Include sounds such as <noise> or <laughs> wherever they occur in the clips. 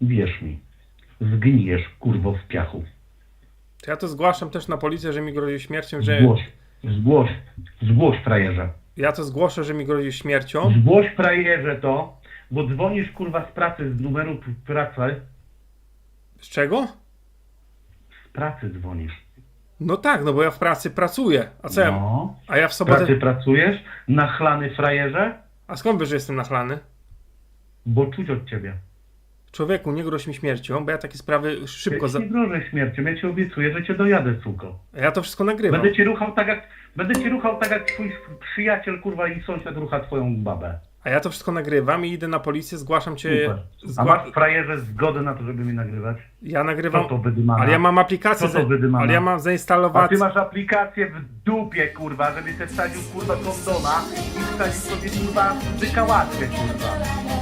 Wierz mi. Zgnijesz, kurwo, w piachu. To ja to zgłaszam też na policję, że mi grozi śmiercią, że... Zgłoś. Zgłoś. Zgłoś, frajerze. Ja to zgłoszę, że mi grozi śmiercią. Zgłoś, frajerze, to, bo dzwonisz, kurwa, z pracy, z numeru pracy. Z czego? Z pracy dzwonisz. No tak, no bo ja w pracy pracuję. A co ja... No. A ja w W sobotę... pracy pracujesz? Nachlany frajerze? A skąd wiesz, że jestem nachlany? Bo czuć od ciebie. Człowieku, nie groź mi śmiercią, bo ja takie sprawy szybko... Ja Za... ci nie grożę śmiercią, ja ci obiecuję, że cię dojadę, suko. A Ja to wszystko nagrywam. Będę ci ruchał tak jak, będę ci ruchał tak jak twój przyjaciel, kurwa, i sąsiad rucha twoją babę. A ja to wszystko nagrywam i idę na policję, zgłaszam cię... Super. A Zgła... masz frajerze zgodę na to, żeby mnie nagrywać? Ja Co nagrywam... to wydymana? Ale ja mam aplikację... Co to za- wydymana? Ale ja mam A zainstalować... ty masz aplikację w dupie, kurwa, żeby się wsadził, kurwa, kondona i wsadził sobie, kurwa, wykałatkę, kurwa.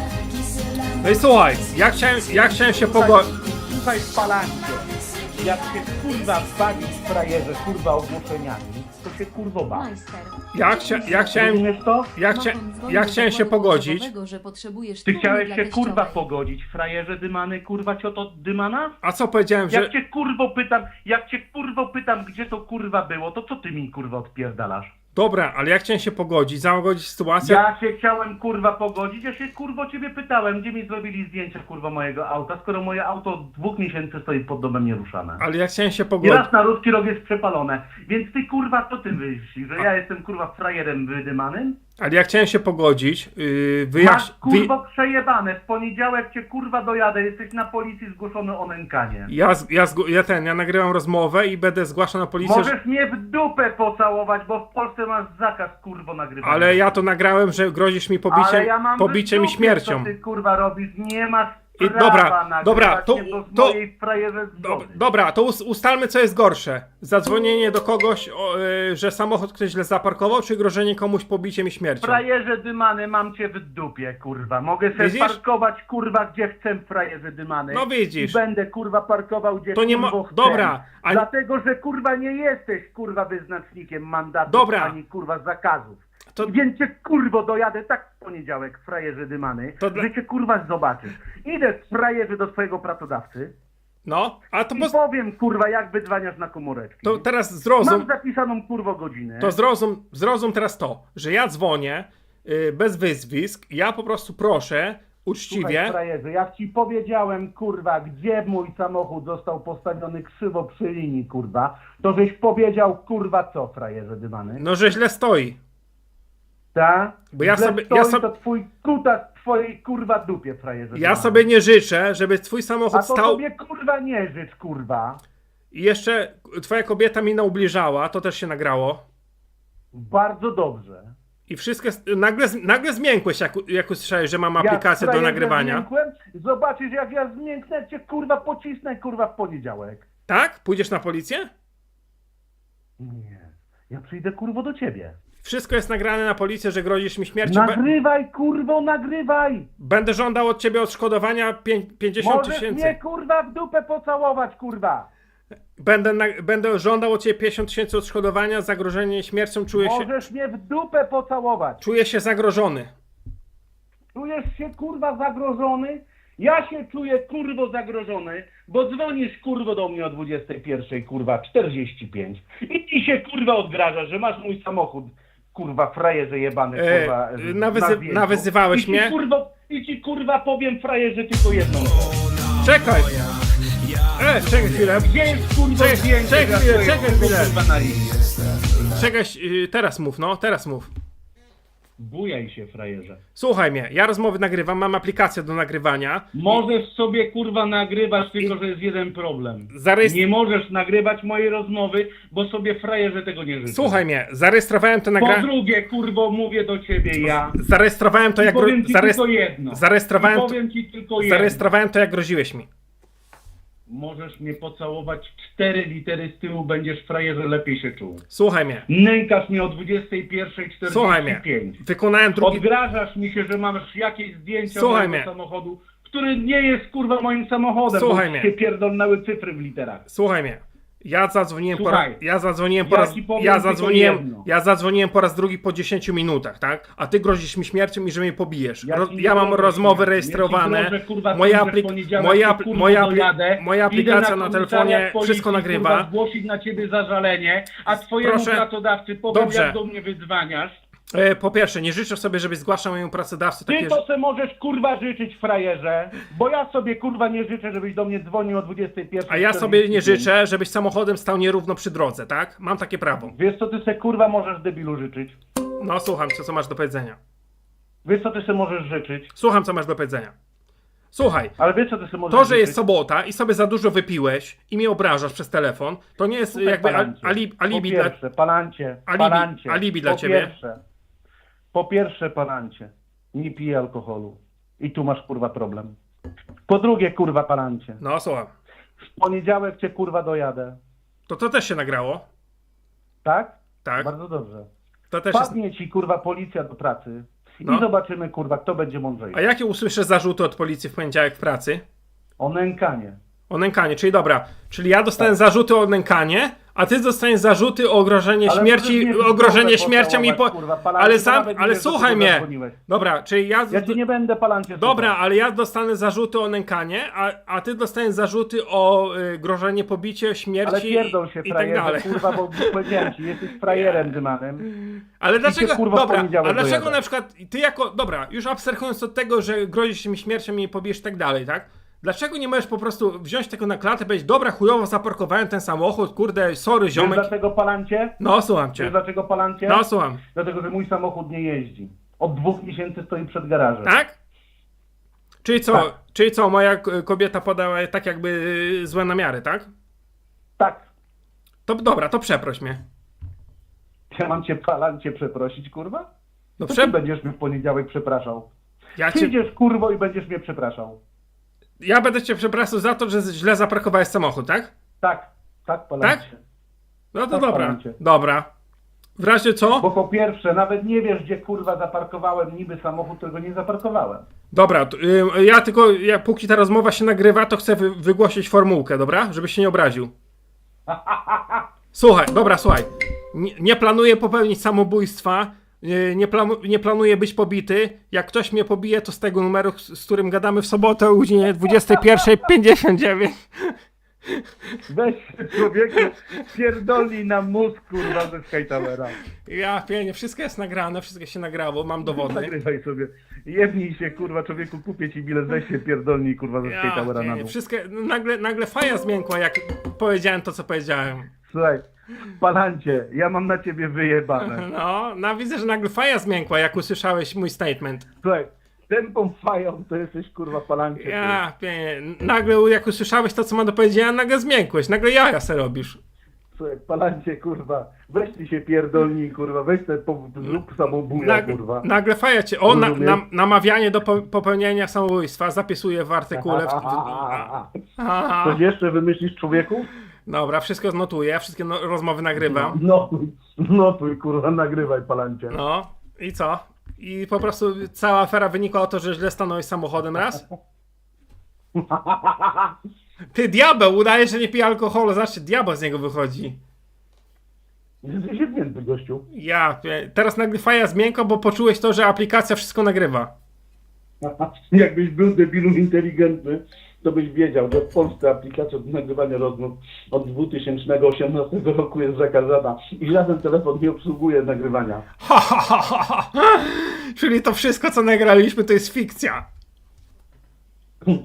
No i słuchaj, ja chciałem, ja chciałem się pogodzić... Słuchaj, palancie, jak się, kurwa, bawić frajerze, kurwa, ogłoszeniami, to się, kurwo, bawi. Majster. Ja, chcia, ja chciałem... Rozumiesz to? Ja, chcia, ja chciałem się pogodzić. Że potrzebujesz Ty chciałeś się, kurwa, pogodzić, frajerze dymany, kurwa, cioto dymana? A co powiedziałem, że... Jak cię kurwo pytam, jak cię kurwo pytam, gdzie to kurwa było, to co ty mi kurwa odpierdalasz? Dobra, ale ja chciałem się pogodzić, zagodzić sytuację. Ja się chciałem kurwa pogodzić, ja się kurwo ciebie pytałem, gdzie mi zrobili zdjęcie kurwa mojego auta, skoro moje auto od dwóch miesięcy stoi pod domem nieruszane. Ale ja chciałem się I pogodzić. raz na ruski rok jest przepalone, więc ty kurwa co ty myślisz, że ja jestem kurwa frajerem wydymanym? Ale ja chciałem się pogodzić. Yy, Masz wyjaś... wy... kurwo przejebane, w poniedziałek cię kurwa dojadę, jesteś na policji zgłoszony o nękanie. ja, z- ja, ja ten, ja nagrywam rozmowę i będę zgłaszał na policję, że... Możesz mnie w dupę pocałować, bo w Polsce masz zakaz kurwo nagrywania. Ale ja to nagrałem, że grozisz mi pobiciem, Ale ja mam pobiciem i śmiercią. Co ty kurwa robisz? Nie masz I dobra, dobra, to- to- zgody. Dobra, to us- ustalmy co jest gorsze. Zadzwonienie do kogoś, o, yy, że samochód ktoś źle zaparkował, czy grożenie komuś pobiciem i śmiercią? Frajerze dymany, mam cię w dupie, kurwa. Mogę sobie Widzisz? parkować, kurwa, gdzie chcę, frajerze dymany. No widzisz. I będę, kurwa, parkował, gdzie To nie ma- chcę. dobra, a- Dlatego, że, kurwa, nie jesteś, kurwa, wyznacznikiem mandatu, Dobra. ani, kurwa, zakazów. To- Więc cię, kurwo, dojadę tak w poniedziałek, frajerze dymany, To że cię, kurwa, zobaczysz. Idę, frajerze, do twojego pracodawcy No, a to, i pos- powiem, kurwa, jak wydzwaniasz na komóreczki. to teraz zrozum, Mam zapisaną, kurwo, godzinę. to zrozum, zrozum teraz to, że ja dzwonię yy, bez wyzwisk, ja po prostu proszę uczciwie, Słuchaj, frajerze, jak ci powiedziałem, kurwa, gdzie mój samochód został postawiony krzywo przy linii, kurwa, to żeś powiedział, kurwa, co, frajerze dymany? no że źle stoi. Ta? Bo ja sobie- ja sobie- to twój kutas w twojej, kurwa, dupie, frajerze Ja sobie nie życzę, żeby twój A samochód to stał sobie, kurwa, nie życz, kurwa. i jeszcze twoja kobieta mi naubliżała, to też się nagrało. Bardzo dobrze. I wszystkie, nagle, nagle zmiękłeś, jak, jak usłyszałeś, że mam aplikację ja, do nagrywania. zmiękłem, Zobaczysz, jak ja zmięknę cię, kurwa, pocisnę, kurwa, w poniedziałek. Tak? Pójdziesz na policję? Nie. Ja przyjdę, kurwo, do ciebie. Wszystko jest nagrane na policję, że grozisz mi śmiercią. Nagrywaj, kurwo, nagrywaj! będę żądał od ciebie odszkodowania pię- 50 Możesz tysięcy. mnie, kurwa, w dupę pocałować, kurwa! Będę, na- będę żądał od ciebie 50 tysięcy odszkodowania, zagrożenie śmiercią, czuję się, Możesz mnie w dupę pocałować! czuję się zagrożony. Czujesz się, kurwa, zagrożony? Ja się czuję, kurwo, zagrożony, bo dzwonisz, kurwo, do mnie o 21, kurwa, 45 i ty się, kurwa, odgrażasz, że masz mój samochód, kurwa, frajerze jebany, E, kurwa, e, na nawyzy- zdjęciu. nawyzywałeś I ci, mnie? Kurwo, I ci, kurwa, powiem, frajerze, tylko jedną. Czekaj! E, czekaj chwilę. Gdzie jest, kurwa, Czekaj, zdjęcie czekaj dla chwilę, twojego, czekaj chwilę. kurwa, na? Czekaj, y, teraz mów, no, teraz mów. Bujaj się, frajerze. Słuchaj mnie, ja rozmowy nagrywam, mam aplikację do nagrywania. Możesz sobie kurwa nagrywać, tylko że jest jeden problem. Nie możesz nagrywać mojej rozmowy, bo sobie frajerze tego nie życzę. Słuchaj mnie, zarejestrowałem to Po nagranie. drugie, kurwo, mówię do ciebie ja. Zarejestrowałem to I jak gro... powiem ci zarejestr- tylko jedno. zarejestrowałem to- powiem ci tylko jedno. Zarejestrowałem to jak groziłeś mi. Możesz mnie pocałować cztery litery z tyłu, będziesz frajerze lepiej się czuł. Słuchaj mnie, Nękasz mnie o 21.45. słuchaj mnie. Wykonałem drugi. Odgrażasz mi się, że masz jakieś zdjęcia Słuchaj mojego mnie. samochodu, który nie jest kurwa moim samochodem, Słuchaj bo mnie. się pierdolnęły cyfry w literach. Słuchaj mnie. Ja zadzwoniłem po raz, Słuchaj, ja zadzwoniłem po ja raz, ci powiem ja tylko zadzwoniłem, jedno. ja zadzwoniłem po raz drugi po 10 minutach, tak? A ty grozisz mi śmiercią i że mnie pobijesz. Ja Ro, ci ja mam grożę rozmowy rejestrowane. Ja ci grożę, kurwa, moja, tym, że w aplik- poniedziałek moja, apli- kurwa, moja, apli- dojadę, moja idę aplikacja na, komisariat telefonie policji, wszystko Kurwa, nagrywa. zgłosić na ciebie zażalenie, a twojemu Proszę. pracodawcy powiem, Dobrze. jak do mnie wydzwaniasz. E, po pierwsze, nie życzę sobie, żebyś zgłaszał mojemu pracodawcy Ty takie to se możesz kurwa życzyć frajerze, bo ja sobie kurwa nie życzę, żebyś do mnie dzwonił o 21. A ja sobie nie życzę, żebyś samochodem stał nierówno przy drodze, tak? Mam takie prawo. Wiesz co ty se kurwa możesz debilu życzyć? No słucham, co, co masz do powiedzenia. Wiesz co ty se możesz życzyć? Słucham, co masz do powiedzenia. Słuchaj, Ale wiesz co ty se możesz to, życzyć? że jest sobota i sobie za dużo wypiłeś i mnie obrażasz przez telefon, to nie jest Słuchaj, jakby al, palancie. ali, alibi po dla... pierwsze, palancie, Alibi- palancie. alibi dla po ciebie. Pierwsze, po pierwsze, palancie, nie piję alkoholu. I tu masz kurwa problem. Po drugie, kurwa palancie, No słucham. w poniedziałek cię kurwa dojadę. To to też się nagrało, Tak? tak? Bardzo dobrze. To też jest... Padnie ci kurwa policja do pracy i No. zobaczymy kurwa, kto będzie mądrzejszy. A jakie usłyszę zarzuty od policji w poniedziałek w pracy? O nękanie. O nękanie, czyli dobra, czyli ja dostanę Tak. zarzuty o nękanie, a ty dostaniesz zarzuty o ogrożenie Ale śmierci, ogrożenie śmiercią i po... kurwa, palancie, Ale sam, nawet nie ale słuchaj mnie. zadzwoniłeś. Dobra, czyli ja... Ja ci nie będę palancie Dobra, słuchał. ale ja dostanę zarzuty o nękanie, a, a ty dostaniesz zarzuty o y, grożenie pobicie, śmierci Ale pierdol się i, i tak frajerze, dalej. kurwa, bo <laughs> powiedziałem ci, jesteś frajerem dymanem. Ale dlaczego, kurwa, w dobra, poniedziałek a dlaczego dojadę. na przykład ty jako, dobra, już abstrahując od tego, że grozisz mi śmiercią i pobijesz i tak dalej, tak? Dlaczego nie możesz po prostu wziąć tego na klatę, powiedzieć, dobra, chujowo zaparkowałem ten samochód, kurde, sorry Wiesz ziomek. dlaczego palancie? No, słucham Wiesz cię. dlaczego palancie? No, słucham. Dlatego, że mój samochód nie jeździ. Od dwóch miesięcy stoi przed garażem. Tak? Czyli co, Tak. czyli co, moja k- kobieta podała tak jakby y, złe namiary, tak? Tak. To dobra, to przeproś mnie. Ja mam cię palancie przeprosić, kurwa? No To będziesz mnie w poniedziałek przepraszał. ja, cię... Przyjdziesz, kurwo, i będziesz mnie przepraszał. Ja będę cię przepraszał za to, że źle zaparkowałeś samochód, tak? Tak, tak, palancie. No to Tak, dobra, dobra. W razie co? Bo po pierwsze, nawet nie wiesz, gdzie kurwa zaparkowałem niby samochód, którego nie zaparkowałem. Dobra, to, y, ja tylko, ja, póki ta rozmowa się nagrywa, to chcę wy, wygłosić formułkę, dobra? Żebyś się nie obraził. <laughs> Słuchaj, dobra, słuchaj. Nie, nie planuję popełnić samobójstwa, nie, planu, nie planuję być pobity. Jak ktoś mnie pobije, to z tego numeru, z, z którym gadamy w sobotę o godzinie 21.59. Weź człowieku, pierdolnij na mózg, kurwa, ze Skytowera. Ja pienię, wszystko jest nagrane, wszystko się nagrało, mam dowody. Nagrywaj sobie. Jebnij się, kurwa, człowieku, kupię ci bilet, weź się pierdolnij, kurwa, ze Ja Skytowera na dół. wszystko, nagle, nagle faja zmiękła, jak powiedziałem to, co powiedziałem. Słuchaj, palancie, ja mam na ciebie wyjebane. <laughs> No, no widzę, że nagle faja zmiękła, jak usłyszałeś mój statement. Słuchaj, tempą fają to jesteś, kurwa, palancie. Ja, pienię, nagle jak usłyszałeś to, co mam do powiedzenia, nagle zmiękłeś, nagle jaja se robisz. Słuchaj, palancie, kurwa, weź ty się pierdolnij, kurwa, weź ten po, zrób samobuja, Nagle, kurwa. nagle faja cię, o, na, na, namawianie do po, popełnienia samobójstwa, zapisuję w artykule. W, <laughs> Aha. Coś jeszcze wymyślisz, człowieku? Dobra, wszystko notuję, wszystkie no, rozmowy nagrywam. No, no tu, kurwa, nagrywaj, palancie. No, i co? I po prostu cała afera wynikła o to, że źle stanąłeś samochodem raz? Ty diabeł, udaje, że nie pije alkoholu, zobaczcie, diabeł z niego wychodzi. Jesteś jebnięty, gościu. Ja, pie- teraz nagle faja zmiękła, bo poczułeś to, że aplikacja wszystko nagrywa. <laughs> Jakbyś był debilu inteligentny, to byś wiedział, że w Polsce aplikacja do nagrywania rozmów od 2018 roku jest zakazana i żaden telefon nie obsługuje nagrywania. Ha, ha, ha, ha, ha. Czyli to wszystko, co nagraliśmy, to jest fikcja.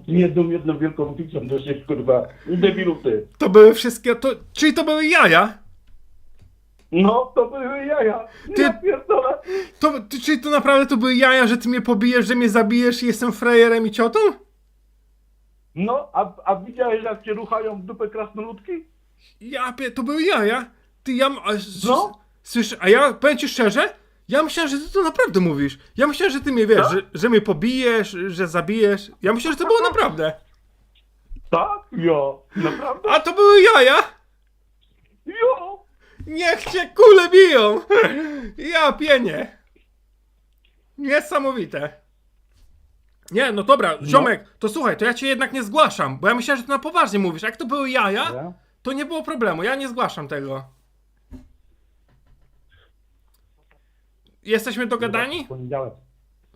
Jedną, jedną wielką fikcją to jesteś, kurwa, debilu ty. To były wszystkie, to, czyli to były jaja. No, to były jaja. Ty- Ja pierdolę. To, ty, czyli to naprawdę to były jaja, że ty mnie pobijesz, że mnie zabijesz i jestem frajerem i ciotą? No, a, a widziałeś, jak cię ruchają w dupę krasnoludki? Ja, pie- to były jaja. Ty, ja, a, s- No. Słyszę, a ja powiem ci szczerze, ja myślałem, że ty to naprawdę mówisz. Ja myślałem, że ty mnie wiesz, że, że mnie pobijesz, że zabijesz. Ja myślałem, że to było naprawdę. Tak? Jo. Naprawdę? A to były jaja? Jo. Niech cię kule biją! <laughs> Ja pienię! Niesamowite. Nie, no dobra, ziomek, to słuchaj, to ja cię jednak nie zgłaszam, bo ja myślałem, że ty na poważnie mówisz. Jak to były jaja, Ja? to nie było problemu, ja nie zgłaszam tego. Jesteśmy dogadani? W poniedziałek.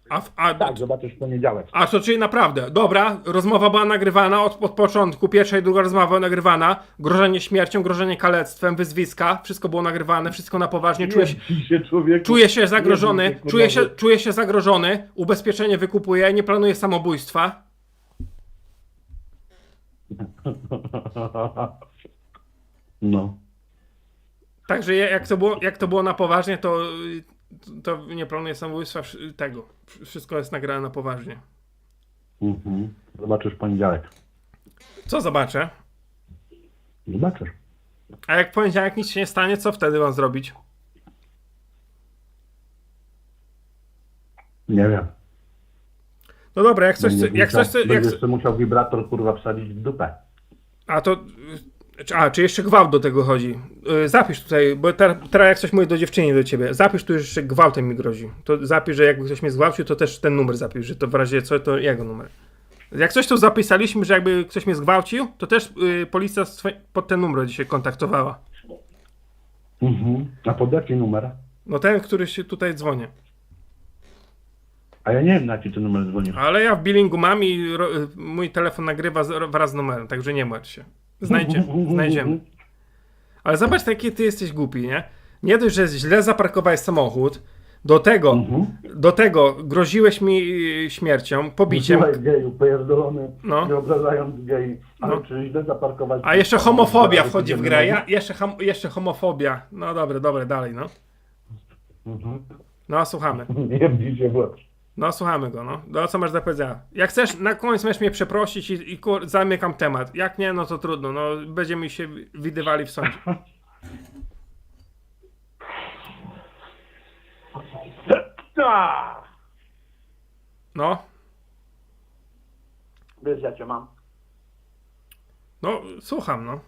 A, w- a, Tak, zobaczysz w poniedziałek. a to czyli naprawdę, dobra, rozmowa była nagrywana od, od początku, pierwsza i druga rozmowa była nagrywana, grożenie śmiercią, grożenie kalectwem, wyzwiska, wszystko było nagrywane, wszystko na poważnie, czuję się, się człowieku. czuję się zagrożony, czuję się, czuję się zagrożony, ubezpieczenie wykupuję, nie planuję samobójstwa. No. Także jak to było, jak to było na poważnie, to, to nie planuję samobójstwa tego. Wszystko jest nagrane na poważnie. Mhm. Zobaczysz w poniedziałek. Co zobaczę? Zobaczysz. A jak w poniedziałek nic się nie stanie, co wtedy mam zrobić? Nie wiem. No dobra, jak coś, Będziesz jak musiał, coś, jak, będziesz musiał wibrator kurwa wsadzić w dupę. a to, a, czy jeszcze gwałt do tego chodzi? Y, Zapisz tutaj, bo ter, teraz jak coś mówię do dziewczyny, do ciebie, zapisz tu jeszcze gwałtem mi grozi. To zapisz, że jakby ktoś mnie zgwałcił, to też ten numer zapisz, że to w razie co, to jego numer. Jak coś tu zapisaliśmy, że jakby ktoś mnie zgwałcił, to też y, policja pod ten numer dzisiaj kontaktowała. Mhm. A pod jaki numer? No ten, który się tutaj dzwoni. A ja nie wiem na jaki ty numer dzwonisz. Ale ja w billingu mam i y, mój telefon nagrywa wraz z numerem, także nie martw się. Znajdzie, znajdziemy. Ale zobacz, jaki ty jesteś głupi, nie? Nie dość, że źle zaparkowałeś samochód, do tego, Mhm. do tego groziłeś mi y, śmiercią, pobiciem, Słuchaj geju, pierdolony, No. nie obrażając gej, ale No. czy źle zaparkować... a jeszcze homofobia wchodzi w grę, ja, jeszcze, jeszcze homofobia. No dobre, dobre, dalej, no. Mhm. No, słuchamy. <laughs> Nie się w. No, słuchamy go, no. No, co masz do powiedzenia? Jak chcesz, na koniec możesz mnie przeprosić i, i kur, zamykam temat. Jak nie, no to trudno, no, będziemy się widywali w sądzie. No, Wiesz, ja cię mam. no, słucham, no.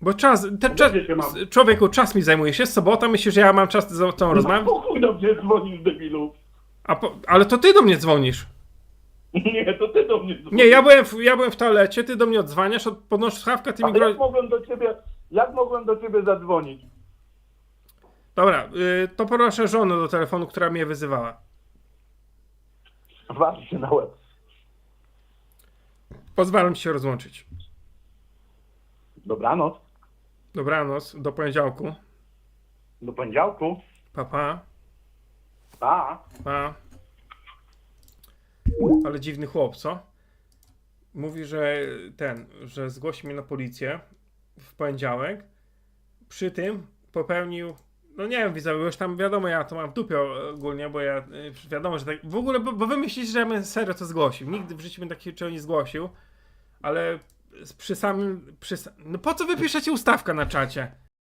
Bo czas, ten czas, się mam. człowieku, czas mi zajmuje. Jest sobota, myślisz, że ja mam czas za tą rozmowę? No chuj do mnie dzwonisz, debilu. A po, ale to ty do mnie dzwonisz. <laughs> Nie, to ty do mnie dzwonisz. Nie, ja byłem w, ja byłem w toalecie, ty do mnie odzwaniasz, od- podnosisz słuchawkę, ty mi Ale gro... jak mogłem do ciebie, jak mogłem do ciebie zadzwonić? Dobra, y, to proszę żonę do telefonu, która mnie wyzywała. Waż się na łeb. Pozwalam ci się rozłączyć. Dobranoc. Dobranoc, do poniedziałku. Do poniedziałku. Pa, pa, Pa. Ale dziwny chłop, co? Mówi, że ten, że zgłosi mnie na policję w poniedziałek. Przy tym popełnił, no nie wiem, widzowie, już tam wiadomo, ja to mam w dupie ogólnie, bo ja, y, wiadomo, że tak, w ogóle, bo, bo wy myślicie, że ja bym serio to zgłosił. Nigdy w życiu bym takiego nie zgłosił, ale przy samym, przy, no po co wy piszecie ustawka na czacie?